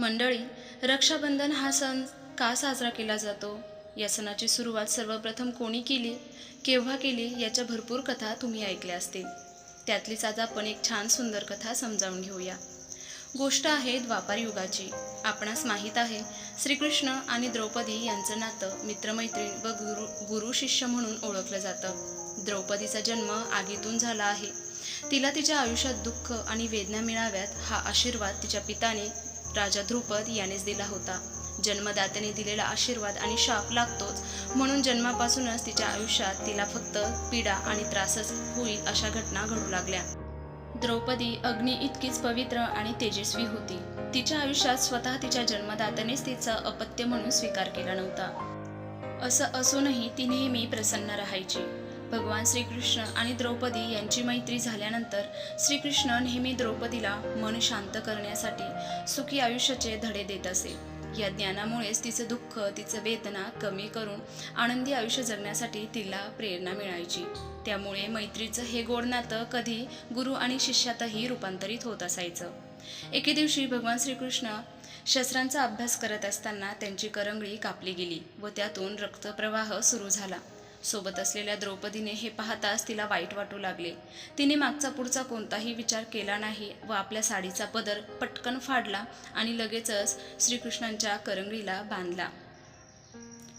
मंडळी रक्षाबंधन हा सण का साजरा केला जातो? या सणाची सुरुवात सर्वप्रथम कोणी केली? केव्हा केली? याच्या भरपूर कथा तुम्ही ऐकल्या असतील. त्यातलीच आज आपण एक छान सुंदर कथा समजावून घेऊया. गोष्ट आहे द्वापार युगाची. आपणास माहीत आहे श्रीकृष्ण आणि द्रौपदी यांचं नातं मित्रमैत्रीण व गुरु गुरु शिष्य म्हणून ओळखलं जातं. द्रौपदीचा जन्म आगीतून झाला आहे. तिला तिच्या आयुष्यात दुःख आणि वेदना मिळाव्यात हा आशीर्वाद तिच्या पिताने राजा ध्रुपद यानेच दिला होता. जन्मदात्याने दिलेला आशीर्वाद आणि शाप लागतोच. म्हणून जन्मापासूनच तिच्या आयुष्यात तिला फक्त पीडा आणि त्रासच होईल अशा घटना घडू लागल्या. द्रौपदी अग्नी इतकीच पवित्र आणि तेजस्वी होती. तिच्या आयुष्यात स्वतः तिच्या जन्मदात्यानेच तिचा अपत्य म्हणून स्वीकार केला नव्हता. असं असूनही ती नेहमी प्रसन्न राहायची. भगवान श्रीकृष्ण आणि द्रौपदी यांची मैत्री झाल्यानंतर श्रीकृष्ण नेहमी द्रौपदीला मन शांत करण्यासाठी सुखी आयुष्याचे धडे देत असे. या ज्ञानामुळेच तिचं दुःख तिचं वेदना कमी करून आनंदी आयुष्य जगण्यासाठी तिला प्रेरणा मिळायची. त्यामुळे मैत्रीचं हे गोड नातं कधी गुरु आणि शिष्यातही रूपांतरित होत असायचं. एके दिवशी भगवान श्रीकृष्ण शस्त्रांचा अभ्यास करत असताना त्यांची करंगळी कापली गेली व त्यातून रक्तप्रवाह सुरू झाला. सोबत असलेल्या द्रौपदीने हे पाहताच तिला वाईट वाटू लागले. तिने मागचा पुढचा कोणताही विचार केला नाही व आपल्या साडीचा पदर पटकन फाडला आणि लगेचच श्रीकृष्णांच्या करंगळीला बांधला.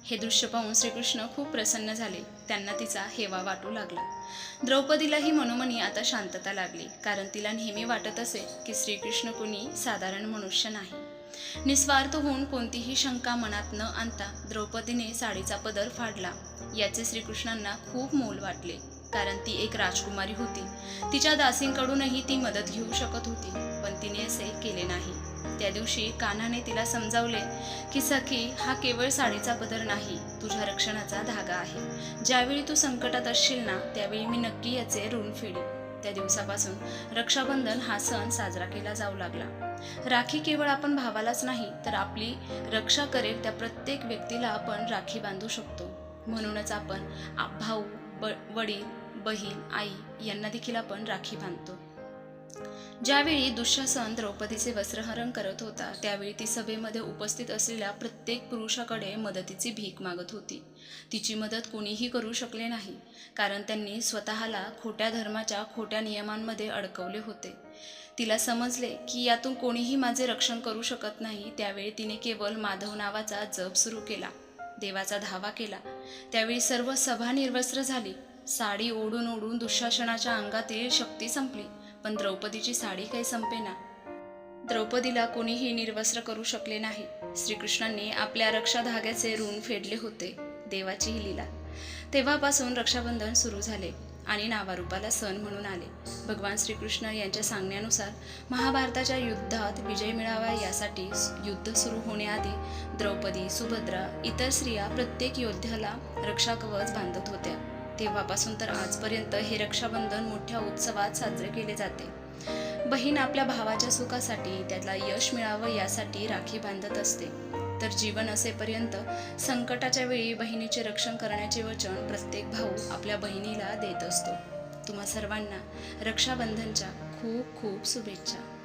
हे दृश्य पाहून श्रीकृष्ण खूप प्रसन्न झाले. त्यांना तिचा हेवा वाटू लागला. द्रौपदीलाही मनोमनी आता शांतता लागली कारण तिला नेहमी वाटत असे की श्रीकृष्ण कोणी साधारण मनुष्य नाही. निस्वार्थ होऊन कोणतीही शंका मनात न आणता द्रौपदीने साडीचा पदर फाडला. याचे श्रीकृष्णांना खूप मोल वाटले कारण ती एक राजकुमारी होती. तिच्या दासींकडूनही ती मदत घेऊ शकत होती पण तिने असे केले नाही. त्या दिवशी कान्हाने तिला समजावले की सखी हा केवळ साडीचा पदर नाही तुझ्या रक्षणाचा धागा आहे. ज्यावेळी तू संकटात असशील ना त्यावेळी मी नक्की याचे ऋण फेडी त्या दिवसापासून रक्षाबंधन हा सण साजरा केला जाऊ लागला. राखी केवळ आपण भावालाच नाही तर आपली रक्षा करेल त्या प्रत्येक व्यक्तीला आपण राखी बांधू शकतो. म्हणूनच आपण भाऊ ब वडील बहीण आई यांना देखील आपण राखी बांधतो. ज्यावेळी दुःशासन द्रौपदीचे वस्त्रहरण करत होता त्यावेळी ती सभेमध्ये उपस्थित असलेल्या प्रत्येक पुरुषाकडे मदतीची भीक मागत होती. तिची मदत कोणीही करू शकले नाही कारण त्यांनी स्वतःला खोट्या धर्माच्या खोट्या नियमांमध्ये अडकवले होते. तिला समजले की यातून कोणीही माझे रक्षण करू शकत नाही त्यावेळी तिने केवळ माधव नावाचा जप सुरू केला. देवाचा धावा केला. त्यावेळी सर्व सभा निर्वस्त्र झाली. साडी ओढून ओढून दुःशासनाच्या अंगातील शक्ती संपली. पण द्रौपदीची साडी काही संपेना. द्रौपदीला कोणीही निर्वस्त्र करू शकले नाही. श्रीकृष्णांनी आपल्या रक्षा धाग्याचे ऋण फेडले होते. देवाची ही लीला. तेव्हापासून रक्षाबंधन सुरू झाले. आणि नावारूपाला सण म्हणून आले. भगवान श्रीकृष्ण यांच्या सांगण्यानुसार महाभारताच्या युद्धात विजय मिळावा यासाठी युद्ध सुरू होण्याआधी द्रौपदी सुभद्रा इतर स्त्रिया प्रत्येक योद्ध्याला रक्षा कवच बांधत होत्या. तेव्हापासून तर आजपर्यंत हे रक्षाबंधन मोठ्या उत्सवात साजरे केले जाते. बहीण आपल्या भावाच्या सुखासाठी त्याला यश मिळावं यासाठी राखी बांधत असते. तर जीवन असेपर्यंत संकटाच्या वेळी बहिणीचे रक्षण करण्याचे वचन प्रत्येक भाऊ आपल्या बहिणीला देत असतो. तुम्हा सर्वांना रक्षाबंधनच्या खूप खूप शुभेच्छा.